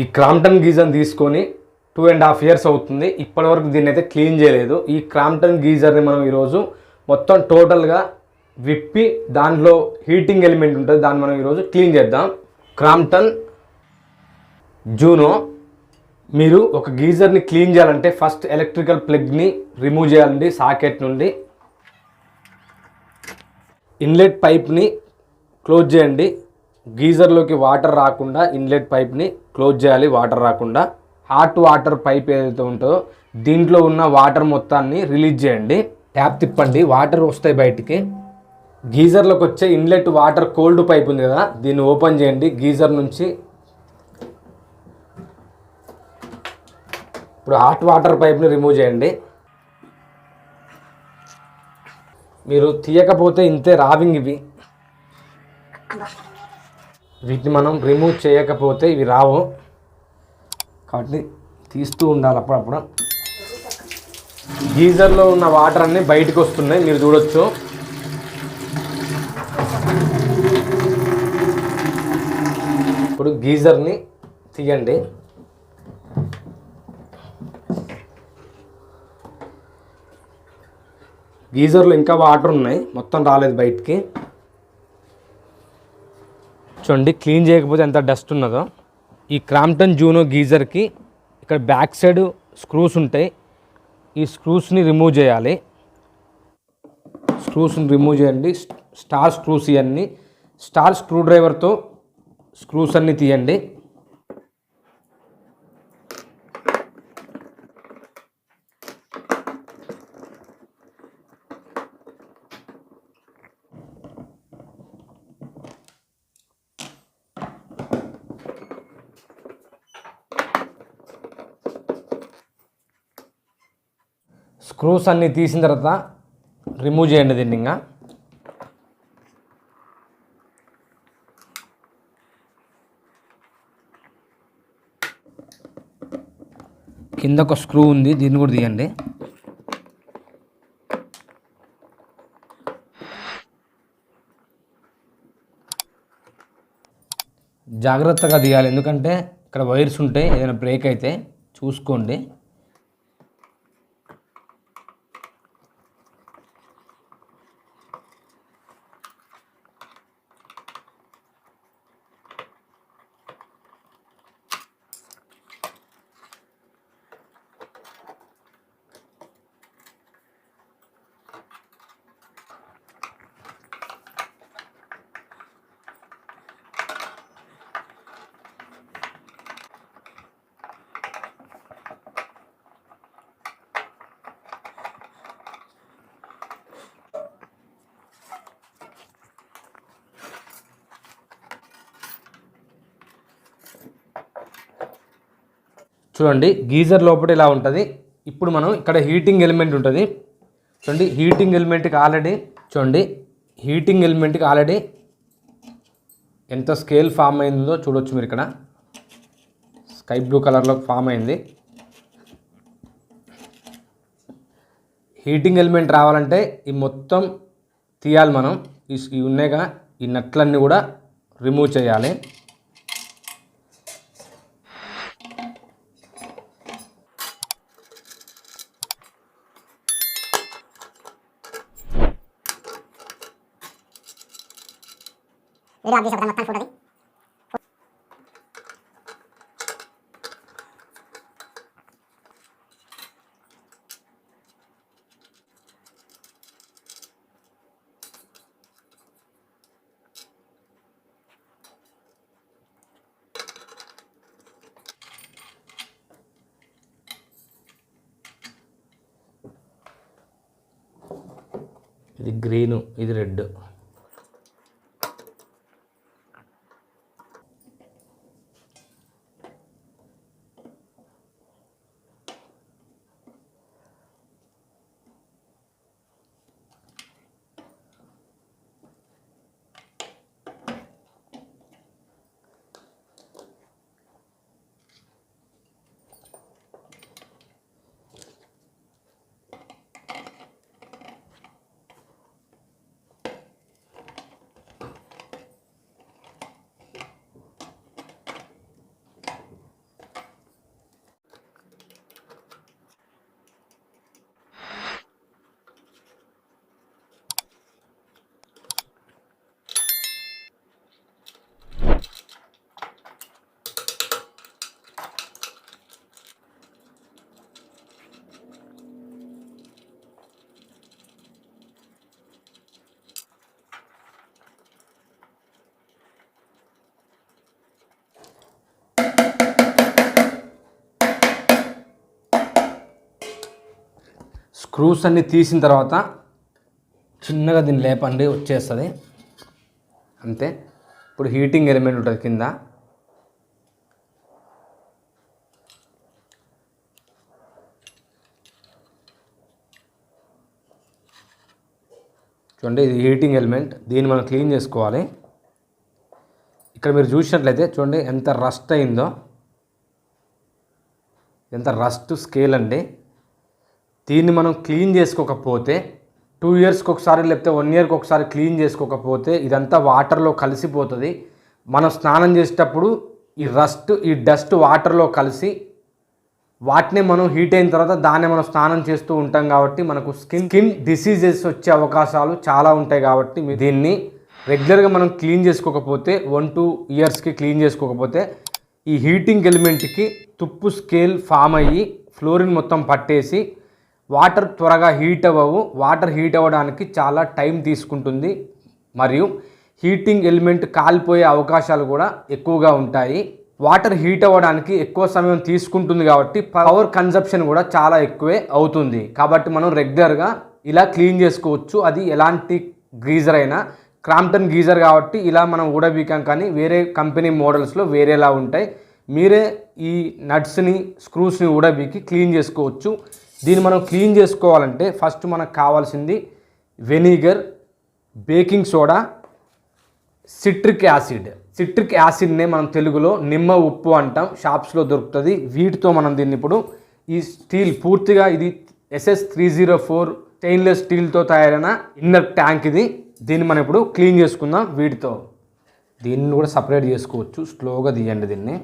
ఈ క్రాంప్టన్ గీజర్ని తీసుకొని two and half years అవుతుంది. ఇప్పటివరకు దీన్ని అయితే క్లీన్ చేయలేదు. ఈ క్రాంప్టన్ గీజర్ని మనం ఈరోజు మొత్తం టోటల్గా విప్పి దాంట్లో హీటింగ్ ఎలిమెంట్ ఉంటుంది. దాన్ని మనం ఈరోజు క్లీన్ చేద్దాం. క్రాంప్టన్ జూనో మీరు ఒక గీజర్ని క్లీన్ చేయాలంటే ఫస్ట్ ఎలక్ట్రికల్ ప్లగ్ని రిమూవ్ చేయాలండి సాకెట్ నుండి. ఇన్లెట్ పైప్ని క్లోజ్ చేయండి. గీజర్లోకి వాటర్ రాకుండా ఇన్లెట్ పైప్ని క్లోజ్ చేయాలి వాటర్ రాకుండా. హాట్ వాటర్ పైప్ ఏదైతే ఉంటుందో దీంట్లో ఉన్న వాటర్ మొత్తాన్ని రిలీజ్ చేయండి. ట్యాప్ తిప్పండి. వాటర్ వస్తాయి బయటికి. గీజర్లోకి వచ్చే ఇన్లెట్ వాటర్ కోల్డ్ పైప్ ఉంది కదా దీన్ని ఓపెన్ చేయండి. గీజర్ నుంచి ఇప్పుడు హాట్ వాటర్ పైప్ని రిమూవ్ చేయండి. మీరు తీయకపోతే ఇంతే రావింగ్ ఇవి. వీటిని మనం రిమూవ్ చేయకపోతే ఇవి రావు. కాబట్టి తీస్తూ ఉండాలి అప్పుడప్పుడు. గీజర్లో ఉన్న వాటర్ అన్నీ బయటకు వస్తున్నాయి మీరు చూడొచ్చు. ఇప్పుడు గీజర్ని తీయండి. గీజర్లో ఇంకా వాటర్ ఉన్నాయి మొత్తం రాలేదు బయటికి. చూడండి క్లీన్ చేయకపోతే ఎంత డస్ట్ ఉన్నదో. ఈ క్రాంప్టన్ జూనో గీజర్కి ఇక్కడ బ్యాక్ సైడ్ స్క్రూస్ ఉంటాయి. ఈ స్క్రూస్ని రిమూవ్ చేయాలి. స్క్రూస్ని రిమూవ్ చేయండి. స్టార్ స్క్రూస్ ఇవన్నీ స్టార్ స్క్రూ డ్రైవర్తో స్క్రూస్ అన్నీ తీయండి. స్క్రూస్ అన్నీ తీసిన తర్వాత రిమూవ్ చేయండి దీన్ని ఇంకా. కింద ఒక స్క్రూ ఉంది దీన్ని కూడా తీయండి. జాగ్రత్తగా తీయాలి ఎందుకంటే ఇక్కడ వైర్స్ ఉంటాయి ఏదైనా బ్రేక్ అయితే చూసుకోండి. చూడండి గీజర్ లోపల ఇలా ఉంటుంది. ఇప్పుడు మనం ఇక్కడ హీటింగ్ ఎలిమెంట్ ఉంటుంది. చూడండి హీటింగ్ ఎలిమెంట్కి ఆల్రెడీ చూడండి హీటింగ్ ఎలిమెంట్కి ఆల్రెడీ ఎంత స్కేల్ ఫామ్ అయిందో చూడొచ్చు మీరు ఇక్కడ. స్కై బ్లూ కలర్లో ఫామ్ అయింది. హీటింగ్ ఎలిమెంట్ రావాలంటే ఈ మొత్తం తీయాలి మనం. ఈ ఇవి ఉన్నాయిగా ఈ నట్లన్నీ కూడా రిమూవ్ చేయాలి. వీడియో ఆఫ్ చేసి మొత్తం ఫోటోది ఇది గ్రీను ఇది రెడ్ స్క్రూస్ అన్ని తీసిన తర్వాత చిన్నగా దీన్ని లేపండి వచ్చేస్తుంది. అంతే. ఇప్పుడు హీటింగ్ ఎలిమెంట్ ఉంటుంది కింద. చూడండి ఇది హీటింగ్ ఎలిమెంట్. దీన్ని మనం క్లీన్ చేసుకోవాలి. ఇక్కడ మీరు చూసినట్లయితే చూడండి ఎంత రస్ట్ అయిందో. ఎంత రస్ట్ స్కేల్ అండి. దీన్ని మనం క్లీన్ చేసుకోకపోతే టూ ఇయర్స్కి ఒకసారి లేకపోతే వన్ ఇయర్కి ఒకసారి క్లీన్ చేసుకోకపోతే ఇదంతా వాటర్లో కలిసిపోతుంది. మనం స్నానం చేసేటప్పుడు ఈ రస్ట్ ఈ డస్ట్ వాటర్లో కలిసి వాటిని మనం హీట్ అయిన తర్వాత దాన్ని మనం స్నానం చేస్తూ ఉంటాం కాబట్టి మనకు స్కిన్ స్కిన్ డిసీజెస్ వచ్చే అవకాశాలు చాలా ఉంటాయి కాబట్టి దీన్ని రెగ్యులర్గా మనం క్లీన్ చేసుకోకపోతే వన్ టూ ఇయర్స్కి క్లీన్ చేసుకోకపోతే ఈ హీటింగ్ ఎలిమెంట్కి తుప్పు స్కేల్ ఫామ్ అయ్యి ఫ్లోరిన్ మొత్తం పట్టేసి వాటర్ త్వరగా హీట్ అవ్వవు. వాటర్ హీట్ అవ్వడానికి చాలా టైం తీసుకుంటుంది. మరియు హీటింగ్ ఎలిమెంట్ కాలిపోయే అవకాశాలు కూడా ఎక్కువగా ఉంటాయి. వాటర్ హీట్ అవ్వడానికి ఎక్కువ సమయం తీసుకుంటుంది కాబట్టి పవర్ కన్జప్షన్ కూడా చాలా ఎక్కువే అవుతుంది. కాబట్టి మనం రెగ్యులర్గా ఇలా క్లీన్ చేసుకోవచ్చు. అది ఎలాంటి గీజర్ అయినా. క్రాంప్టన్ గీజర్ కాబట్టి ఇలా మనం ఊడబీకాం కానీ వేరే కంపెనీ మోడల్స్లో వేరేలా ఉంటాయి. మీరే ఈ నట్స్ని స్క్రూస్ని ఊడబీకి క్లీన్ చేసుకోవచ్చు. దీన్ని మనం క్లీన్ చేసుకోవాలంటే ఫస్ట్ మనకు కావాల్సింది vinegar baking soda citric acid. Citric యాసిడ్నే మనం తెలుగులో నిమ్మ ఉప్పు అంటాం. షాప్స్లో దొరుకుతుంది. వీటితో మనం దీన్ని ఇప్పుడు ఈ స్టీల్ పూర్తిగా ఇది SS three zero four stainless స్టీల్తో తయారైన ఇన్నర్ ట్యాంక్ ఇది. దీన్ని మనం ఇప్పుడు క్లీన్ చేసుకుందాం వీటితో. దీన్ని కూడా సపరేట్ చేసుకోవచ్చు. స్లోగా తీయండి దీన్ని.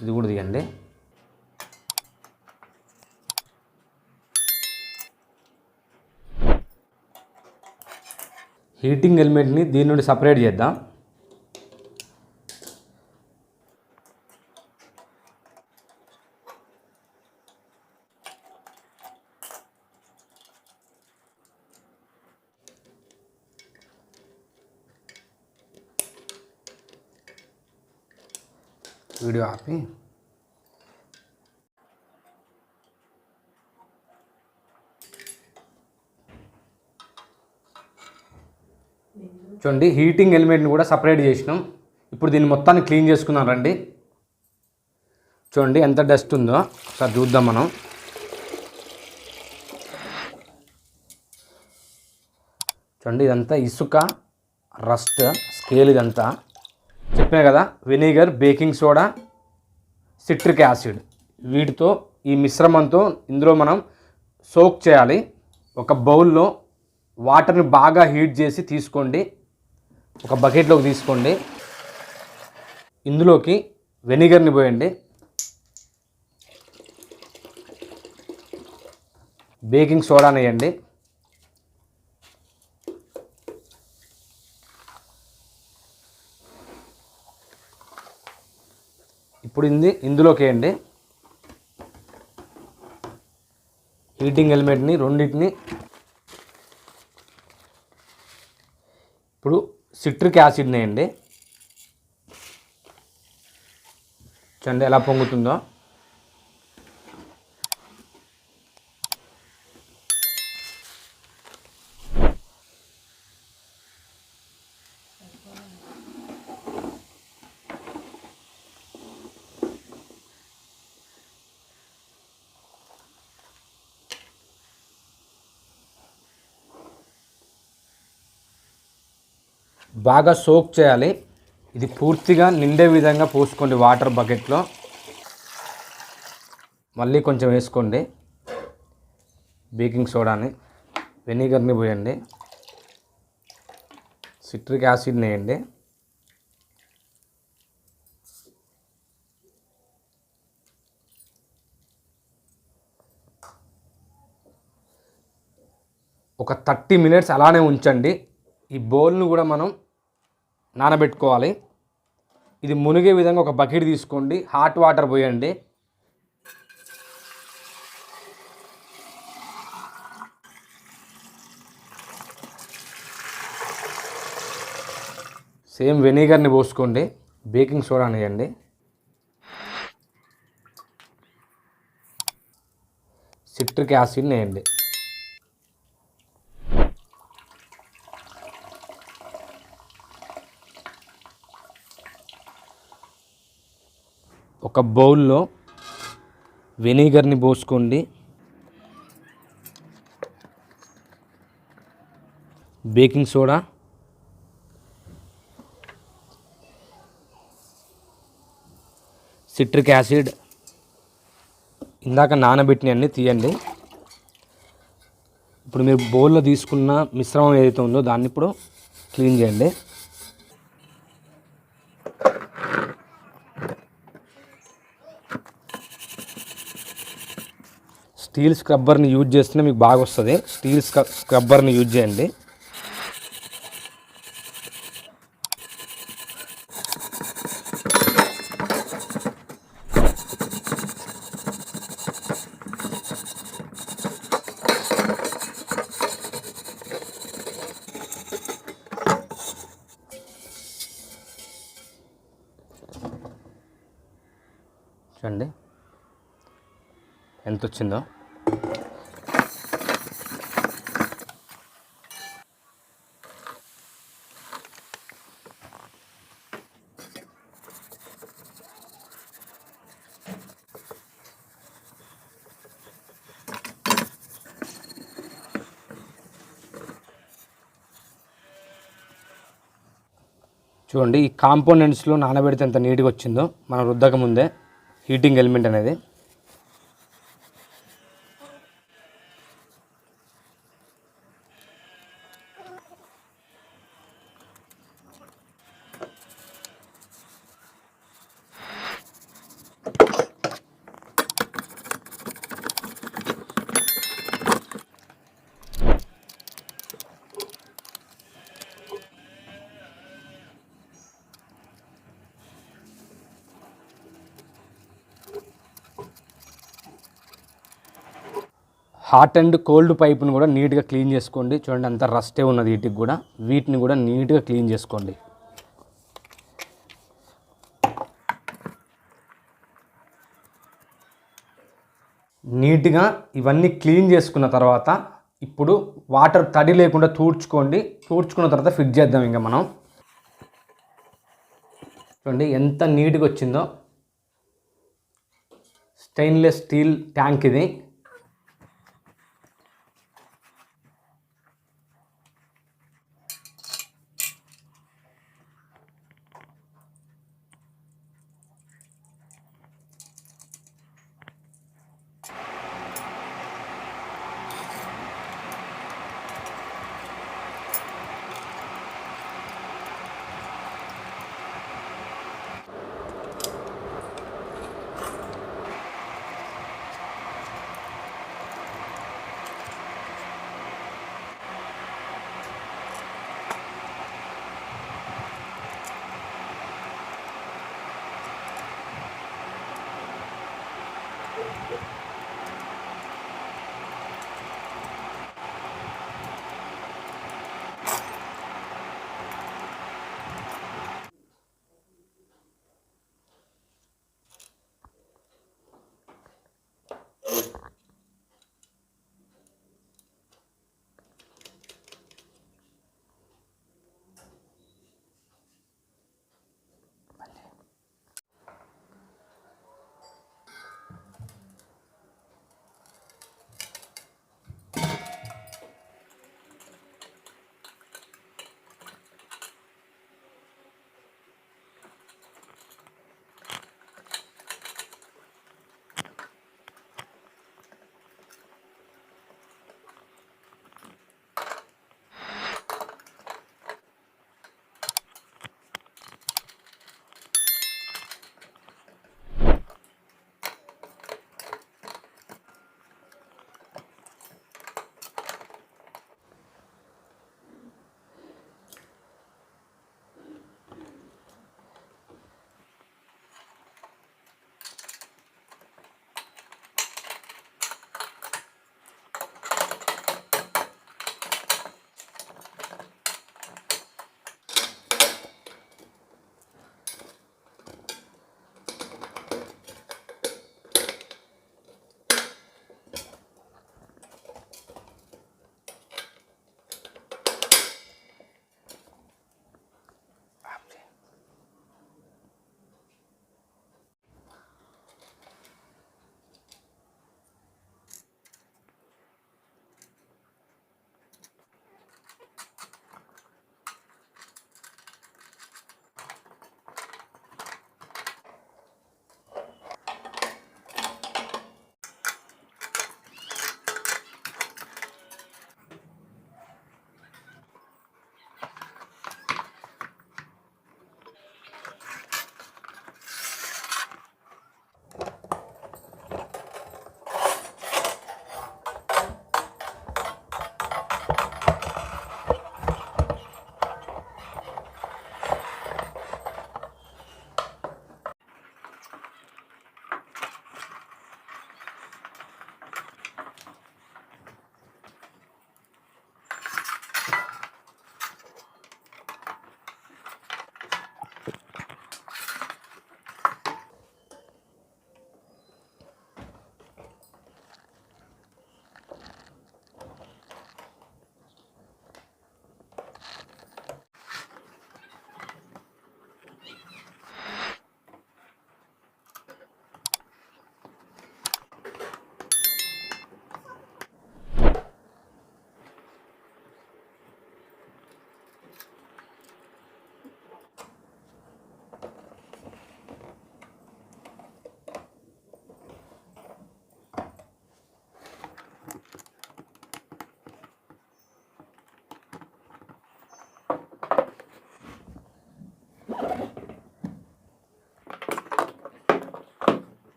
ఇది కూడా తీయండి. హీటింగ్ ఎలిమెంట్ని దీని నుండి సపరేట్ చేద్దాం. వీడియో ఆపి. చూడండి హీటింగ్ ఎలిమెంట్ని కూడా సపరేట్ చేసినాం. ఇప్పుడు దీన్ని మొత్తాన్ని క్లీన్ చేసుకున్నాం రండి. చూడండి ఎంత డస్ట్ ఉందో ఒకసారి చూద్దాం మనం. చూడండి ఇదంతా ఇసుక రస్ట్ స్కేల్ ఇదంతా. చెప్పినా కదా vinegar baking soda citric acid వీటితో ఈ మిశ్రమంతో ఇందులో మనం సోక్ చేయాలి. ఒక బౌల్లో వాటర్ని బాగా హీట్ చేసి తీసుకోండి. ఒక బకెట్లోకి తీసుకోండి. ఇందులోకి వెనిగర్ని పోయండి. బేకింగ్ సోడాని వేయండి ఇప్పుడు ఇంది ఇందులోకి వేయండి. హీటింగ్ హెల్మెట్ని రెండింటిని ఇప్పుడు సిట్రిక్ యాసిడ్ని వేయండి చూడండి ఎలా పొంగుతుందో. బాగా సోక్ చేయాలి. ఇది పూర్తిగా నిండే విధంగా పోసుకోండి వాటర్ బకెట్లో. మళ్ళీ కొంచెం వేసుకోండి. బేకింగ్ సోడాని వెనిగర్ని పోయండి. సిట్రిక్ యాసిడ్ని వేయండి. ఒక థర్టీ మినిట్స్ అలానే ఉంచండి. ఈ బౌల్ను కూడా మనం నానబెట్టుకోవాలి. ఇది మునిగే విధంగా ఒక బకెట్ తీసుకోండి. హాట్ వాటర్ పోయండి. సేమ్ వెనిగర్ని పోసుకోండి. బేకింగ్ సోడా వేయండి సిట్రిక్ యాసిడ్ వేయండి ఒక బౌల్లో వెనిగర్ని పోసుకోండి. Baking soda. Citric acid. ఇందాక నానబెట్టినవన్నీ తీయండి. ఇప్పుడు మీరు బౌల్లో తీసుకున్న మిశ్రమం ఏదైతే ఉందో దాన్ని ఇప్పుడు క్లీన్ చేయండి. స్టీల్ స్క్రబ్బర్ని యూజ్ చేస్తేనే మీకు బాగా వస్తుంది. స్టీల్ స్క్రబ్బర్ని యూజ్ చేయండి. చూడండి. ఎంత వచ్చిందో చూడండి ఈ కాంపోనెంట్స్లో నానబెడితే ఎంత నీట్గా వచ్చిందో. మనం రుద్దక ముందే హీటింగ్ ఎలిమెంట్ అనేది. హాట్ అండ్ కోల్డ్ పైప్ను కూడా నీట్గా క్లీన్ చేసుకోండి. చూడండి అంత రస్టే ఉన్నది వీటికి కూడా. వీటిని కూడా నీట్గా క్లీన్ చేసుకోండి. నీట్గా ఇవన్నీ క్లీన్ చేసుకున్న తర్వాత ఇప్పుడు వాటర్ తడి లేకుండా తూడ్చుకోండి. తూడ్చుకున్న తర్వాత ఫిట్ చేద్దాం ఇంకా మనం. చూడండి ఎంత నీట్గా వచ్చిందో. స్టెయిన్లెస్ స్టీల్ ట్యాంక్ ఇది.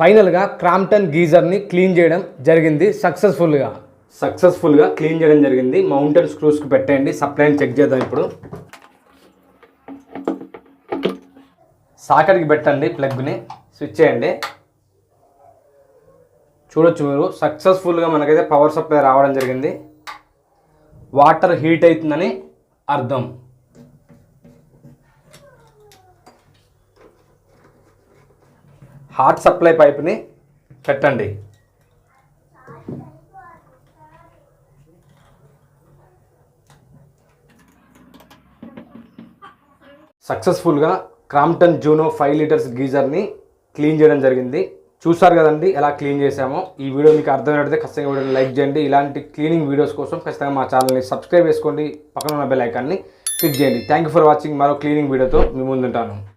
ఫైనల్గా క్రాంప్టన్ గీజర్ని క్లీన్ చేయడం జరిగింది సక్సెస్ఫుల్గా. సక్సెస్ఫుల్గా క్లీన్ చేయడం జరిగింది. మౌంటైన్ స్క్రూస్కి పెట్టండి సప్లైని చెక్ చేద్దాం ఇప్పుడు. సాకెట్కి పెట్టండి ప్లగ్ని. స్విచ్ చేయండి. చూడొచ్చు మీరు. సక్సెస్ఫుల్గా మనకైతే పవర్ సప్లై రావడం జరిగింది. వాటర్ హీట్ అవుతుందని అర్థం. హాట్ సప్లై పైప్ని పెట్టండి. సక్సెస్ఫుల్గా క్రాంప్టన్ జూనో ఫైవ్ లీటర్స్ గీజర్ని క్లీన్ చేయడం జరిగింది. చూసారు కదండి ఎలా క్లీన్ చేసామో ఈ వీడియో మీకు అర్థమైనట్లయితే ఖచ్చితంగా వీడియోని లైక్ చేయండి. ఇలాంటి క్లీనింగ్ వీడియోస్ కోసం ఖచ్చితంగా మా ఛానల్ని సబ్స్క్రైబ్ చేసుకోండి. పక్కన ఉన్న బెల్ ఐకాన్ని క్లిక్ చేయండి. థ్యాంక్ యూ ఫర్ వాచింగ్ మరో క్లీనింగ్ వీడియోతో మీ ముందుంటాను.